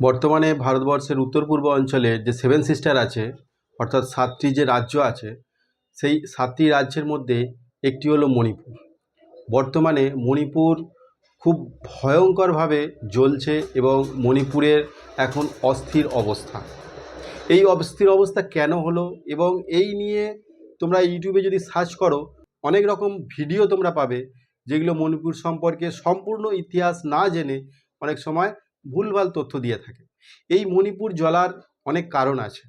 বর্তমানে ভারতবর্ষের উত্তর পূর্ব অঞ্চলে যে সেভেন সিস্টার আছে, অর্থাৎ সাতটি যে রাজ্য আছে, সেই সাতটি রাজ্যের মধ্যে একটি হলো মণিপুর। বর্তমানে মণিপুর খুব ভয়ঙ্করভাবে জ্বলছে এবং মণিপুরের এখন অস্থির অবস্থা। এই অস্থির অবস্থা কেন হলো এবং এই নিয়ে তোমরা ইউটিউবে যদি সার্চ করো, অনেক রকম ভিডিও তোমরা পাবে যেগুলো মণিপুর সম্পর্কে সম্পূর্ণ ইতিহাস না জেনে অনেক সময় ভুলভাল তথ্য দিয়ে থাকে। এই মণিপুর জলার অনেক কারণ আছে।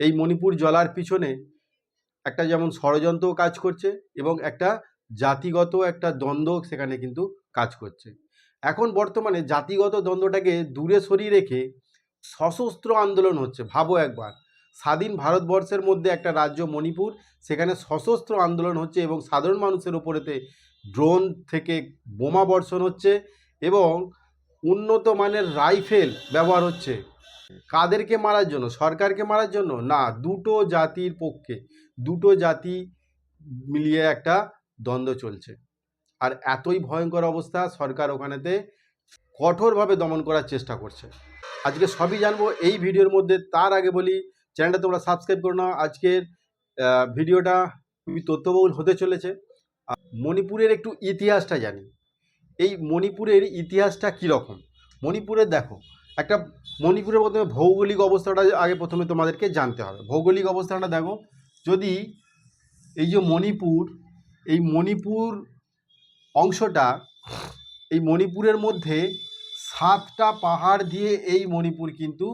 এই মণিপুর জলার পিছনে একটা যেমন ষড়যন্ত্র কাজ করছে এবং একটা জাতিগত একটা দ্বন্দ্ব সেখানে কিন্তু কাজ করছে। এখন বর্তমানে জাতিগত দ্বন্দ্বটাকে দূরে সরিয়ে রেখে সশস্ত্র আন্দোলন হচ্ছে। ভাবো একবার, স্বাধীন ভারতবর্ষের মধ্যে একটা রাজ্য মণিপুর, সেখানে সশস্ত্র আন্দোলন হচ্ছে এবং সাধারণ মানুষের ওপরেতে ড্রোন থেকে বোমা বর্ষণ হচ্ছে এবং উন্নত মানের রাইফেল ব্যবহার হচ্ছে। কাদেরকে মারার জন্য? সরকারকে মারার জন্য? না, দুটো জাতির পক্ষে। দুটো জাতি মিলিয়ে একটা দ্বন্দ্ব চলছে। আর এতই ভয়ঙ্কর অবস্থা, সরকার ওখানেতে কঠোরভাবে দমন করার চেষ্টা করছে। আজকে সবই জানব, এই ভিডিওর মধ্যে তার আগে বলি, চ্যানেলটা তোমরা সাবস্ক্রাইব করো না। আজকের ভিডিওটা খুবই তথ্যবহুল হতে চলেছে। মণিপুরের একটু ইতিহাসটা জানি। এই মণিপুরের ইতিহাসটা কীরকম? মণিপুরের দেখো, একটা মণিপুরের প্রথমে ভৌগোলিক অবস্থাটা আগে প্রথমে তোমাদেরকে জানতে হবে। ভৌগোলিক অবস্থাটা দেখো, যদি এই যে মণিপুর, এই মণিপুর অংশটা, এই মণিপুরের মধ্যে সাতটা পাহাড় দিয়ে এই মণিপুর কিন্তু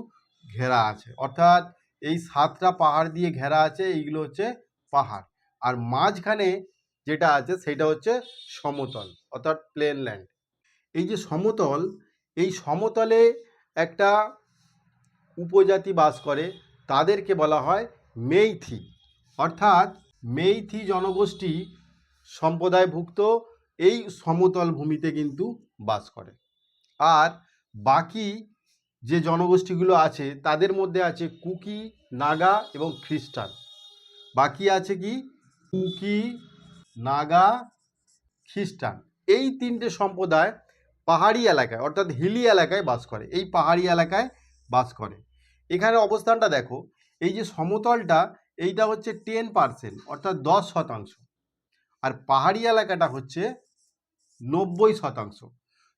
ঘেরা আছে। অর্থাৎ এই সাতটা পাহাড় দিয়ে ঘেরা আছে, এইগুলো হচ্ছে পাহাড়। আর মাঝখানে যেটা আছে সেটা হচ্ছে সমতল, অর্থাৎ প্লেন ল্যান্ড এই যে সমতল, এই সমতলে একটা উপজাতি বাস করে, তাদেরকে বলা হয় মেইথি। অর্থাৎ মেইথি জনগোষ্ঠী সম্প্রদায়ভুক্ত এই সমতল ভূমিতে কিন্তু বাস করে। আর বাকি যে জনগোষ্ঠীগুলো আছে, তাদের মধ্যে আছে কুকি, নাগা এবং খ্রিস্টান। বাকি আছে কি? কুকি নাগা খ্রিস্টান। এই তিনটে সম্প্রদায় পাহাড়ি এলাকায়, অর্থাৎ হিলি এলাকায় বাস করে। এই পাহাড়ি এলাকায় বাস করে। এখানে অবস্থানটা দেখো, এই যে সমতলটা, এইটা হচ্ছে টেন পার্সেন্ট অর্থাৎ দশ শতাংশ। আর পাহাড়ি এলাকাটা হচ্ছে নব্বই শতাংশ।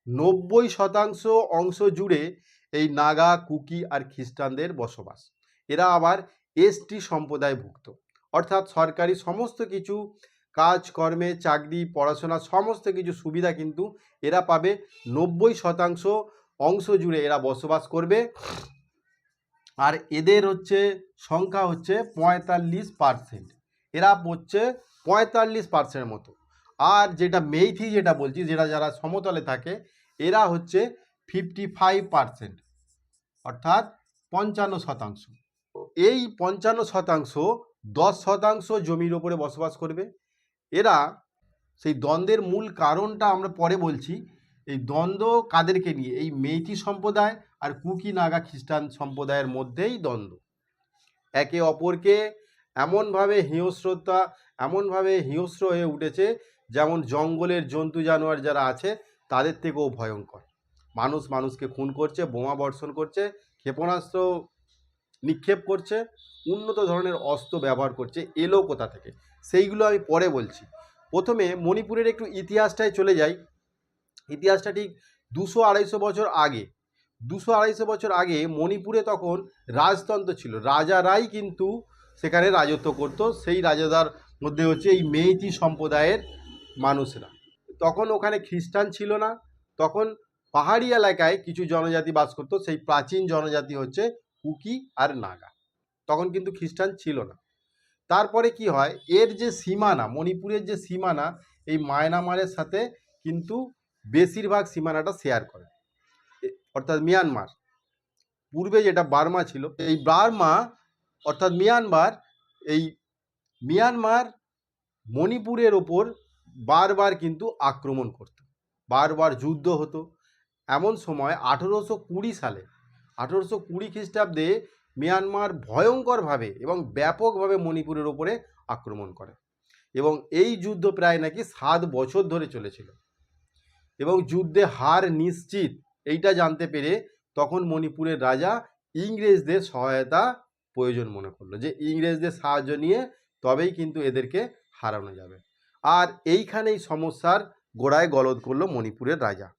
নব্বই শতাংশ অংশ জুড়ে এই নাগা, কুকি আর খ্রিস্টানদের বসবাস। এরা আবার এসটি সম্প্রদায়ভুক্ত। অর্থাৎ সরকারি সমস্ত কিছু কাজকর্মে চাকরি, পড়াশোনা সমস্ত কিছু সুবিধা কিন্তু এরা পাবে। নব্বই শতাংশ অংশ জুড়ে এরা বসবাস করবে। আর এদের হচ্ছে সংখ্যা হচ্ছে পঁয়তাল্লিশ পার্সেন্ট এরা হচ্ছে পঁয়তাল্লিশ পার্সেন্টের মতো। আর যেটা মেইথি যেটা বলছি, যেটা যারা সমতলে থাকে, এরা হচ্ছে ফিফটি ফাইভ পার্সেন্ট অর্থাৎ পঞ্চান্ন শতাংশ। এই পঞ্চান্ন শতাংশ দশ শতাংশ জমির ওপরে বসবাস করবে। এরা সেই দ্বন্দ্বের মূল কারণটা আমরা পরে বলছি। এই দ্বন্দ্ব কাদেরকে নিয়ে? এই মেইথি সম্প্রদায় আর কুকি নাগা খ্রিস্টান সম্প্রদায়ের মধ্যেই দ্বন্দ্ব। একে অপরকে এমনভাবে হিংস্রতা, এমনভাবে হিংস্র হয়ে উঠেছে যেমন জঙ্গলের জন্তু জানোয়ার যারা আছে, তাদের থেকেও ভয়ঙ্কর। মানুষ মানুষকে খুন করছে, বোমা বর্ষণ করছে, ক্ষেপণাস্ত্র নিক্ষেপ করছে, উন্নত ধরনের অস্ত্র ব্যবহার করছে, এলো কোথা থেকে? সেইগুলো আমি পরে বলছি। প্রথমে মণিপুরের একটু ইতিহাসটায় চলে যাই। ইতিহাসটা ঠিক দুশো আড়াইশো বছর আগে। দুশো আড়াইশো বছর আগে মণিপুরে তখন রাজতন্ত্র ছিল। রাজারাই কিন্তু সেখানে রাজত্ব করত। সেই রাজাদার মধ্যে হচ্ছে এই মেইতি সম্প্রদায়ের মানুষরা। তখন ওখানে খ্রিস্টান ছিল না। তখন পাহাড়ি এলাকায় কিছু জনজাতি বাস করতো। সেই প্রাচীন জনজাতি হচ্ছে কুকি আর নাগা। তখন কিন্তু খ্রিস্টান ছিল না। তারপরে কি হয়? এর যে সীমানা, মণিপুরের যে সীমানা, এই মায়ানমারের সাথে কিন্তু বেশিরভাগ সীমানাটা শেয়ার করে। অর্থাৎ মিয়ানমার। পূর্বে যেটা বার্মা ছিল, এই বার্মা, অর্থাৎ মিয়ানমার, এই মিয়ানমার মণিপুরের ওপর বারবার কিন্তু আক্রমণ করত। বারবার যুদ্ধ হতো। এমন সময় আঠেরোশো কুড়ি সালে, আঠেরোশো কুড়ি খ্রিস্টাব্দে মিয়ানমার ভয়ঙ্করভাবে এবং ব্যাপকভাবে মণিপুরের ওপরে আক্রমণ করে। এবং এই যুদ্ধ প্রায় নাকি সাত বছর ধরে চলেছিল। এবং যুদ্ধে হার নিশ্চিত, এইটা জানতে পেরে তখন মণিপুরের রাজা ইংরেজদের সহায়তা প্রয়োজন মনে করল যে, ইংরেজদের সাহায্য নিয়ে তবেই কিন্তু এদেরকে হারানো যাবে। আর এইখানেই সমস্যার গোড়ায় গলদ করল মণিপুরের রাজা।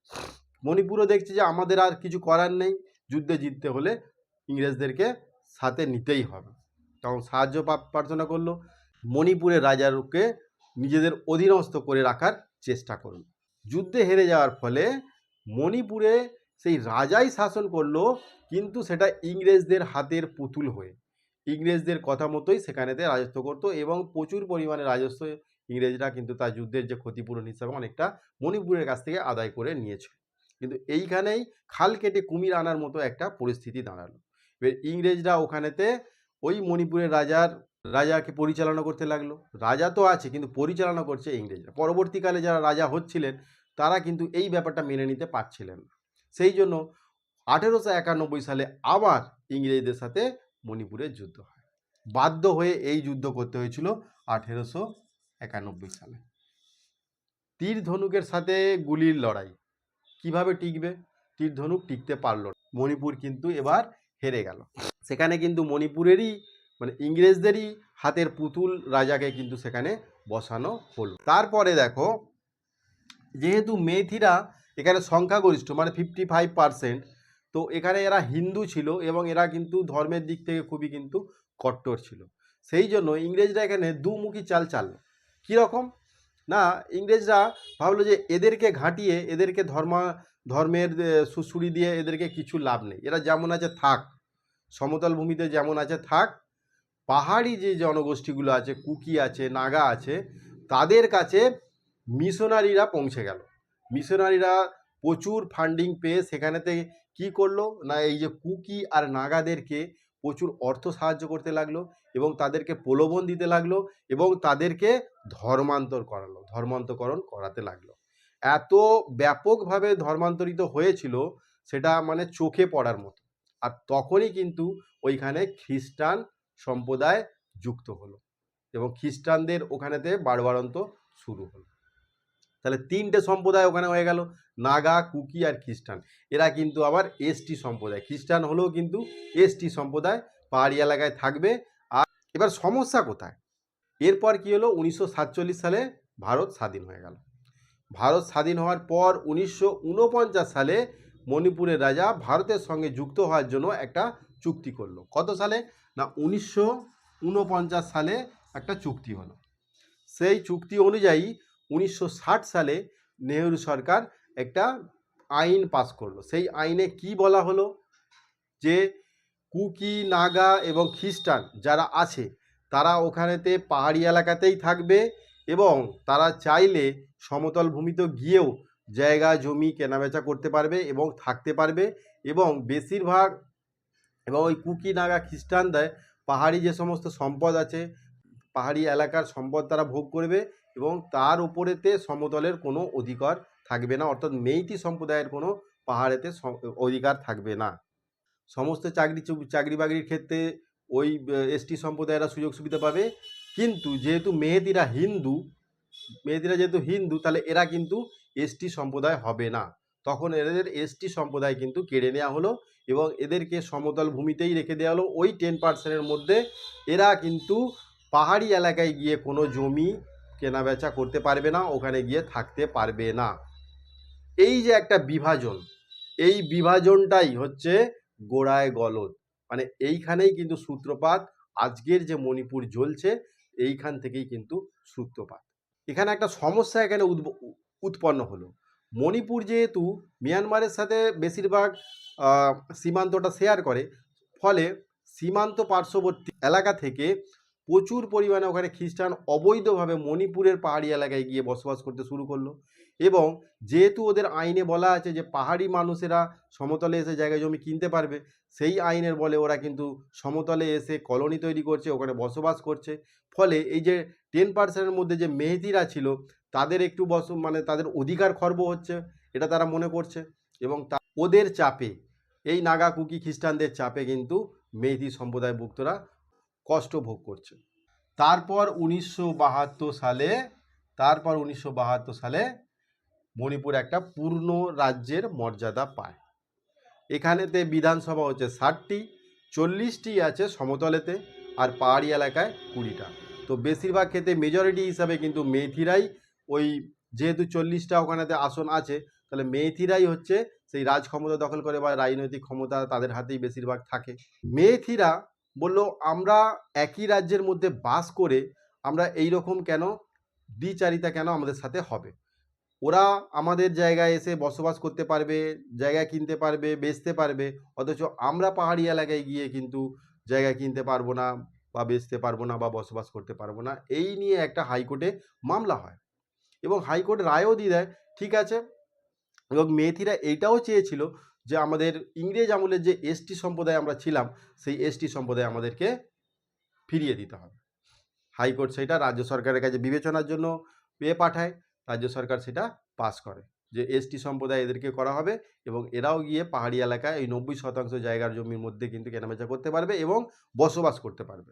মণিপুরও দেখছে যে, আমাদের আর কিছু করার নেই, যুদ্ধে জিততে হলে ইংরেজদেরকে সাথে নিতেই হবে। তখন সাহায্য প্রার্থনা করল। মণিপুরের রাজারকে নিজেদের অধীনস্থ করে রাখার চেষ্টা করল। যুদ্ধে হেরে যাওয়ার ফলে মণিপুরে সেই রাজাই শাসন করল, কিন্তু সেটা ইংরেজদের হাতের পুতুল হয়ে। ইংরেজদের কথা মতোই সেখানেতে রাজত্ব করতো এবং প্রচুর পরিমাণে রাজস্ব ইংরেজরা কিন্তু তার যুদ্ধের যে ক্ষতিপূরণ হিসাবে অনেকটা মণিপুরের কাছ থেকে আদায় করে নিয়েছিল কিন্তু এইখানেই খাল কেটে কুমির আনার মতো একটা পরিস্থিতি দাঁড়াল। এবার ইংরেজরা ওখানেতে ওই মণিপুরের রাজার, রাজাকে পরিচালনা করতে লাগল। রাজা তো আছে, কিন্তু পরিচালনা করছে ইংরেজরা। পরবর্তীকালে যারা রাজা হচ্ছিলেন, তারা কিন্তু এই ব্যাপারটা মেনে নিতে পারছিলেন না। সেই জন্য আঠেরোশো একানব্বই সালে আবার ইংরেজদের সাথে মণিপুরের যুদ্ধ হয়। বাধ্য হয়ে এই যুদ্ধ করতে হয়েছিল আঠেরোশো একানব্বই সালে। তীর ধনুকের সাথে গুলির লড়াই। কীভাবে টিকবে? তীর ধনুক টিকতে পারল। মণিপুর কিন্তু এবার হেরে গেল। সেখানে কিন্তু মণিপুরেরই মানে ইংরেজদেরই হাতের পুতুল রাজাকে কিন্তু সেখানে বসানো হলো। তারপরে দেখো, যেহেতু মেথিরা এখানে সংখ্যাগরিষ্ঠ মানে ফিফটি ফাইভ পারসেন্ট তো এখানে এরা হিন্দু ছিল এবং এরা কিন্তু ধর্মের দিক থেকে খুবই কিন্তু কট্টর ছিল। সেই জন্য ইংরেজরা এখানে দুমুখী চাল চাললো। কীরকম? না, ইংরেজরা ভাবলো যে এদেরকে ঘাঁটিয়ে, এদেরকে ধর্মা ধর্মের সুসুড়ি দিয়ে এদেরকে কিছু লাভ নেই। এরা যেমন আছে, থাক। সমতল ভূমিতে যেমন আছে, থাক। পাহাড়ি যে জনগোষ্ঠীগুলো আছে, কুকি আছে, নাগা আছে, তাদের কাছে মিশনারিরা পৌঁছে গেল। মিশনারিরা প্রচুর ফান্ডিং পেয়ে সেখানেতে কি করল? না, এই যে কুকি আর নাগাদেরকে প্রচুর অর্থ সাহায্য করতে লাগল এবং তাদেরকে প্রলোভন দিতে লাগল এবং তাদেরকে ধর্মান্তর করালো, ধর্মান্তকরণ করাতে লাগল। এত ব্যাপকভাবে ধর্মান্তরিত হয়েছিল সেটা মানে চোখে পড়ার মতো। আর তখনই কিন্তু ওইখানে খ্রিস্টান সম্প্রদায় যুক্ত হলো এবং খ্রিস্টানদের ওখানেতে বাড়বাড়ন্ত শুরু হলো। তাহলে তিনটে সম্প্রদায় ওখানে হয়ে গেল, নাগা, কুকি আর খ্রিস্টান। এরা কিন্তু আবার এসটি সম্প্রদায়। খ্রিস্টান হলেও কিন্তু এসটি সম্প্রদায় পাহাড়ি এলাকায় থাকবে। আর এবার সমস্যা কোথায়? এরপর কি হলো? উনিশশো সাতচল্লিশ সালে ভারত স্বাধীন হয়ে গেল। ভারত স্বাধীন হওয়ার পর উনিশশো উনপঞ্চাশ সালে মণিপুরের রাজা ভারতের সঙ্গে যুক্ত হওয়ার জন্য একটা চুক্তি করল। কত সালে? না, উনিশশো উনপঞ্চাশ সালে একটা চুক্তি হলো। সেই চুক্তি অনুযায়ী উনিশশো ষাট সালে নেহেরু সরকার একটা আইন পাস করল। সেই আইনে কি বলা হলো? যে কুকি, নাগা এবং খ্রিস্টান যারা আছে, তারা ওখানেতে পাহাড়ি এলাকাতেই থাকবে এবং তারা চাইলে সমতল ভূমিতে গিয়েও জায়গা, জমি কেনাবেচা করতে পারবে এবং থাকতে পারবে এবং বেশিরভাগ এবং ওই কুকি নাগা খ্রিস্টানদের পাহাড়ি যে সমস্ত সম্পদ আছে, পাহাড়ি এলাকার সম্পদ তারা ভোগ করবে এবং তার উপরেতে সমতলের কোনো অধিকার থাকবে না, অর্থাৎ মেইতি সম্প্রদায়ের কোনো পাহাড়েতে অধিকার থাকবে না। সমস্ত চাকরি চাকরি বাকরির ক্ষেত্রে ওই এসটি সম্প্রদায়েরা সুযোগ সুবিধা পাবে। কিন্তু যেহেতু মেহেদিরা হিন্দু মেহেদিরা যেহেতু হিন্দু, তাহলে এরা কিন্তু এসটি সম্প্রদায় হবে না। তখন এদের এসটি সম্প্রদায় কিন্তু কেড়ে নেওয়া হলো এবং এদেরকে সমতল ভূমিতেই রেখে দেওয়া হলো। ওই টেন পার্সেন্টের মধ্যে এরা কিন্তু পাহাড়ি এলাকায় গিয়ে কোনো জমি কেনাবেচা করতে পারবে না, ওখানে গিয়ে থাকতে পারবে না। এই যে একটা বিভাজন, এই বিভাজনটাই হচ্ছে গোড়ায় গলদ। মানে এইখানেই কিন্তু সূত্রপাত, আজকের যে মণিপুর জ্বলছে, এইখান থেকেই কিন্তু সূত্রপাত। এখানে একটা সমস্যা এখানে উৎপন্ন হলো। মণিপুর যেহেতু মিয়ানমারের সাথে বেশিরভাগ সীমান্তটা শেয়ার করে, ফলে সীমান্ত পার্শ্ববর্তী এলাকা থেকে প্রচুর পরিমাণে ওখানে খ্রিস্টান অবৈধভাবে মণিপুরের পাহাড়ি এলাকায় গিয়ে বসবাস করতে শুরু করল এবং যেহেতু ওদের আইনে বলা আছে যে পাহাড়ি মানুষেরা সমতলে এসে জায়গা জমি কিনতে পারবে সেই আইনের বলে ওরা কিন্তু সমতলে এসে কলোনি তৈরি করছে, ওখানে বসবাস করছে। ফলে এই যে টেন পার্সেন্টের মধ্যে যে মেহেদিরা ছিল, তাদের একটু বস মানে তাদের অধিকার খর্ব হচ্ছে, এটা তারা মনে করছে। এবং তা ওদের চাপে, এই নাগা কুকি খ্রিস্টানদের চাপে কিন্তু মেহেদি সম্প্রদায়ভুক্তরা কষ্ট ভোগ করছে। তারপর উনিশশো বাহাত্তর সালে, তারপর উনিশশো বাহাত্তর সালে মণিপুর একটা পূর্ণ রাজ্যের মর্যাদা পায়। এখানেতে বিধানসভা হচ্ছে ষাটটি, চল্লিশটি আছে সমতলেতে আর পাহাড়ি এলাকায় কুড়িটা। তো বেশিরভাগ ক্ষেত্রে মেজরিটি হিসাবে কিন্তু মেথিরাই ওই যেহেতু চল্লিশটা ওখানেতে আসন আছে, তাহলে মেথিরাই হচ্ছে সেই রাজ ক্ষমতা দখল করে বা রাজনৈতিক ক্ষমতা তাদের হাতেই বেশিরভাগ থাকে। মেথিরা বলল, আমরা একই রাজ্যের মধ্যে বাস করে আমরা এই রকম কেন দ্বিচারিতা কেন আমাদের সাথে হবে? ওরা আমাদের জায়গায় এসে বসবাস করতে পারবে, জায়গা কিনতে পারবে, বেচতে পারবে, অথচ আমরা পাহাড়ি এলাকায় গিয়ে কিন্তু জায়গা কিনতে পারব না বা বেচতে পারব না বা বসবাস করতে পারব না। এই নিয়ে একটা হাইকোর্টে মামলা হয় এবং হাইকোর্ট রায়ও দিয়ে দেয়, ঠিক আছে? এবং মেথিরা এইটাও চেয়েছিল যে আমাদের ইংরেজ আমলের যে এসটি সম্প্রদায় আমরা ছিলাম, সেই এসটি সম্প্রদায় আমাদেরকে ফিরিয়ে দিতে হবে। হাইকোর্ট সেটা রাজ্য সরকারের কাছে বিবেচনার জন্য পেয়ে পাঠায়। রাজ্য সরকার সেটা পাস করে। যে এসটি সম্প্রদায় এদেরকে করা হবে এবং এরাও গিয়ে পাহাড়ি এলাকায় এই নব্বই শতাংশ জায়গার জমির মধ্যে কিন্তু কেনাবেচা করতে পারবে এবং বসবাস করতে পারবে।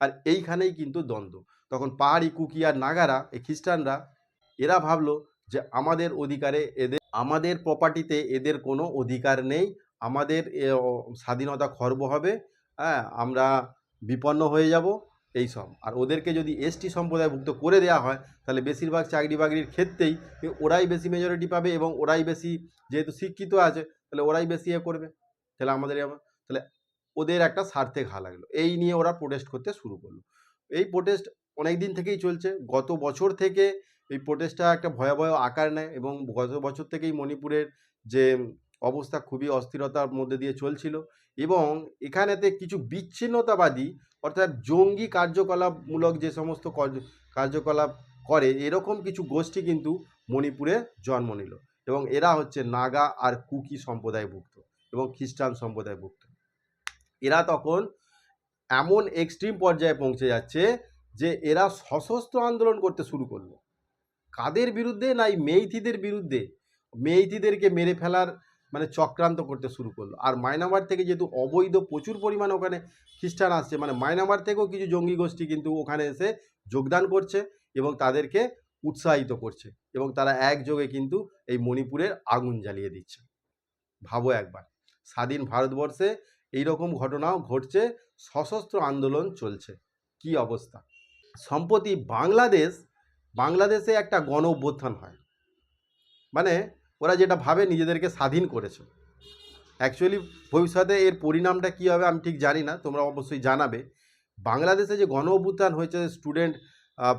আর এইখানেই কিন্তু দ্বন্দ্ব। তখন পাহাড়ি কুকি আর নাগারা, এই খ্রিস্টানরা, এরা ভাবলো যে আমাদের অধিকারে এদের, আমাদের প্রপার্টিতে এদের কোনো অধিকার নেই, আমাদের স্বাধীনতা খর্ব হবে হ্যাঁ আমরা বিপন্ন হয়ে যাব। এই সব। আর ওদেরকে যদি এসটি সম্প্রদায়ভুক্ত করে দেওয়া হয়, তাহলে বেশিরভাগ চাকরি বাকরির ক্ষেত্রেই ওরাই বেশি মেজরিটি পাবে এবং ওরাই বেশি যেহেতু শিক্ষিত আছে, তাহলে ওরাই বেশি এ করবে। তাহলে আমাদের তাহলে ওদের একটা স্বার্থে ঘা লাগল। এই নিয়ে ওরা প্রোটেস্ট করতে শুরু করল। এই প্রোটেস্ট অনেক দিন থেকেই চলছে। গত বছর থেকে এই প্রোটেস্টটা একটা ভয়াবহ আকার নেয় এবং গত বছর থেকেই মণিপুরের যে অবস্থা খুবই অস্থিরতার মধ্যে দিয়ে চলছিল এবং এখানেতে কিছু বিচ্ছিন্নতাবাদী অর্থাৎ জঙ্গি কার্যকলাপমূলক যে সমস্ত কার্যকলাপ করে, এরকম কিছু গোষ্ঠী কিন্তু মণিপুরে জন্ম নিল। এবং এরা হচ্ছে নাগা আর কুকি সম্প্রদায়ভুক্ত এবং খ্রিস্টান সম্প্রদায়ভুক্ত। এরা তখন এমন এক্সট্রিম পর্যায়ে পৌঁছে যাচ্ছে যে এরা সশস্ত্র আন্দোলন করতে শুরু করল। কাদের বিরুদ্ধে? না এই মেইথিদের বিরুদ্ধে? মেইথিদেরকে মেরে ফেলার মানে চক্রান্ত করতে শুরু করল। আর মায়ানমার থেকে যেহেতু অবৈধ প্রচুর পরিমাণে ওখানে খ্রিস্টান আসছে মানে মায়ানমার থেকেও কিছু জঙ্গি গোষ্ঠী কিন্তু ওখানে এসে যোগদান করছে এবং তাদেরকে উৎসাহিত করছে এবং তারা একযোগে কিন্তু এই মণিপুরের আগুন জ্বালিয়ে দিচ্ছে। ভাবো একবার, স্বাধীন ভারতবর্ষে এই রকম ঘটনাও ঘটছে, সশস্ত্র আন্দোলন চলছে, কি অবস্থা? সম্প্রতি বাংলাদেশ, বাংলাদেশে একটা গণ অভ্যুত্থান হয়। মানে ওরা যেটা ভাবে নিজেদেরকে স্বাধীন করেছে। অ্যাকচুয়ালি ভবিষ্যতে এর পরিণামটা কী হবে আমি ঠিক জানি না, তোমরা অবশ্যই জানাবে। বাংলাদেশে যে গণ অভ্যুত্থান হয়েছে স্টুডেন্ট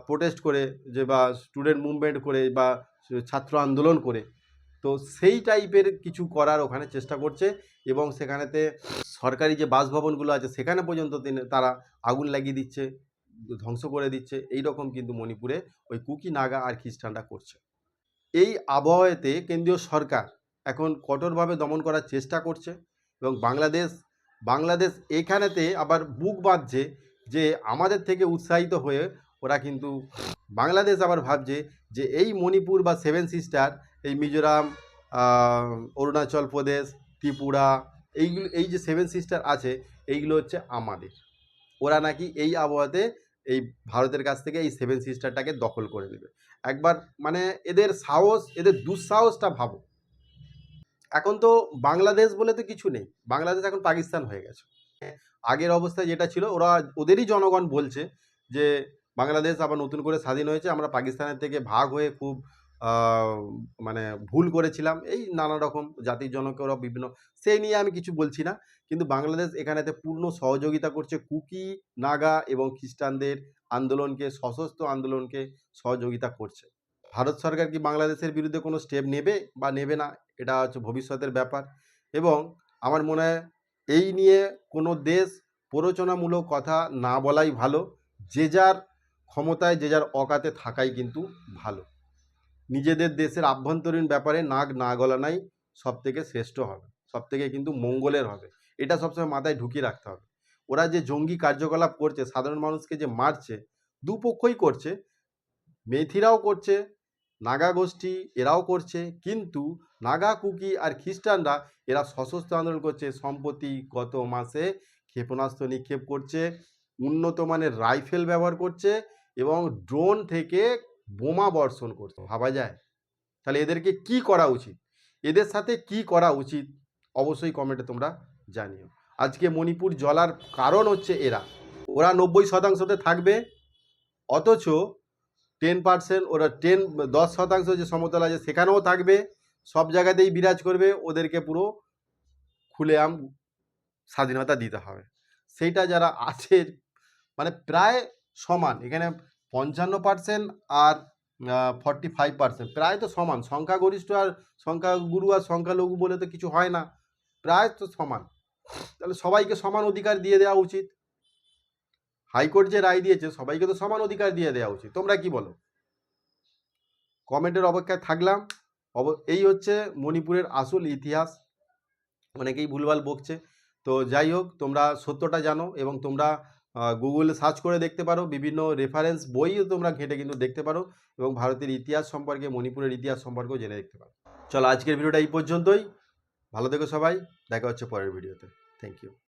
প্রোটেস্ট করে, যে বা স্টুডেন্ট মুভমেন্ট করে বা ছাত্র আন্দোলন করে, তো সেই টাইপের কিছু করার ওখানে চেষ্টা করছে এবং সেখানেতে সরকারি যে বাসভবনগুলো আছে, সেখানে পর্যন্ত তিনি- তারা আগুন লাগিয়ে দিচ্ছে, ধ্বংস করে দিচ্ছে। এই রকম কিন্তু মণিপুরে ওই কুকি নাগা আর খ্রিস্টানরা করছে। এই আবহাওয়াতে কেন্দ্রীয় সরকার এখন কঠোরভাবে দমন করার চেষ্টা করছে এবং বাংলাদেশ বাংলাদেশ এখানেতে আবার বুক বাঁধছে যে আমাদের থেকে উৎসাহিত হয়ে ওরা কিন্তু বাংলাদেশ আবার ভাবছে যে এই মণিপুর বা সেভেন সিস্টার, এই মিজোরাম অরুণাচল প্রদেশ, ত্রিপুরা, এইগুলো, এই যে সেভেন সিস্টার আছে, এইগুলো হচ্ছে আমাদের। ওরা নাকি এই আবহাওয়াতে এই ভারতের কাছ থেকে এই সেভেন সিস্টারটাকে দখল করে নেবে। একবার মানে এদের সাহস, এদের দুঃসাহসটা ভাবো। এখন তো বাংলাদেশ বলে তো কিছু নেই। বাংলাদেশ এখন পাকিস্তান হয়ে গেছে। আগের অবস্থায় যেটা ছিল, ওরা, ওদেরই জনগণ বলছে যে, বাংলাদেশ আবার নতুন করে স্বাধীন হয়েছে, আমরা পাকিস্তানের থেকে ভাগ হয়ে খুব মানে ভুল করেছিলাম। এই নানা রকম জাতির জনকে ওরা বিভিন্ন সেই নিয়ে আমি কিছু বলছি না। কিন্তু বাংলাদেশ এখানেতে পূর্ণ সহযোগিতা করছে কুকি, নাগা এবং খ্রিস্টানদের আন্দোলনকে, সশস্ত্র আন্দোলনকে সহযোগিতা করছে। ভারত সরকার কি বাংলাদেশের বিরুদ্ধে কোনো স্টেপ নেবে বা নেবে না? এটা হচ্ছে ভবিষ্যতের ব্যাপার। এবং আমার মনে হয় এই নিয়ে কোনো দেশ প্ররোচনামূলক কথা না বলাই ভালো। যে যার ক্ষমতায়, যে যার অকাতে থাকাই কিন্তু ভালো। নিজেদের দেশের আভ্যন্তরীণ ব্যাপারে নাক না গলানাই সব থেকে শ্রেষ্ঠ হবে সব থেকে কিন্তু মঙ্গলের হবে। এটা সবসময় মাথায় ঢুকিয়ে রাখতে হবে। ওরা যে জঙ্গি কার্যকলাপ করছে, সাধারণ মানুষকে যে মারছে, দুপক্ষই করছে, মেথিরাও করছে নাগা গোষ্ঠী এরাও করছে, কিন্তু নাগা কুকি আর খ্রিস্টানরা এরা সশস্ত্র আন্দোলন করছে। সম্প্রতি গত মাসে ক্ষেপণাস্ত্র নিক্ষেপ করছে, উন্নত মানের রাইফেল ব্যবহার করছে এবং ড্রোন থেকে বোমা বর্ষণ করছে, ভাবা যায়? তাহলে এদেরকে কি করা উচিত? এদের সাথে কি করা উচিত? অবশ্যই কমেন্টে তোমরা জানিও। আজকে মণিপুর জ্বলার কারণ হচ্ছে এরা। ওরা নব্বই শতাংশতে থাকবে, অথচ টেন পার্সেন্ট ওরা টেন দশ শতাংশ যে সমতল আছে সেখানেও থাকবে, সব জায়গাতেই বিরাজ করবে, ওদেরকে পুরো খুলেআম স্বাধীনতা দিতে হবে। সেইটা যারা আছে মানে প্রায় সমান, এখানে পঞ্চান্ন পার্সেন্ট আর ফর্টি ফাইভ পার্সেন্ট প্রায় তো সমান। সংখ্যাগরিষ্ঠ আর সংখ্যাগুরু আর সংখ্যালঘু বলে তো কিছু হয় না। প্রায় তো সমান। তাহলে সবাইকে সমান অধিকার দিয়ে দেওয়া উচিত। হাইকোর্ট যে রায় দিয়েছে, সবাইকে তো সমান অধিকার দিয়ে দেওয়া উচিত। তোমরা কি বলো? কমেন্টের অপেক্ষায় থাকলাম। অব, এই হচ্ছে মণিপুরের আসল ইতিহাস। অনেকেই ভুলভাল বকছে। তো যাই হোক, তোমরা সত্যটা জানো এবং তোমরা গুগলে সার্চ করে দেখতে পারো। বিভিন্ন রেফারেন্স বইও তোমরা ঘেঁটে কিন্তু দেখতে পারো এবং ভারতের ইতিহাস সম্পর্কে, মণিপুরের ইতিহাস সম্পর্কেও জেনে দেখতে পারো। চলো আজকের ভিডিওটা এই পর্যন্তই। ভালো থেকো সবাই। দেখা হচ্ছে পরের ভিডিওতে। Thank you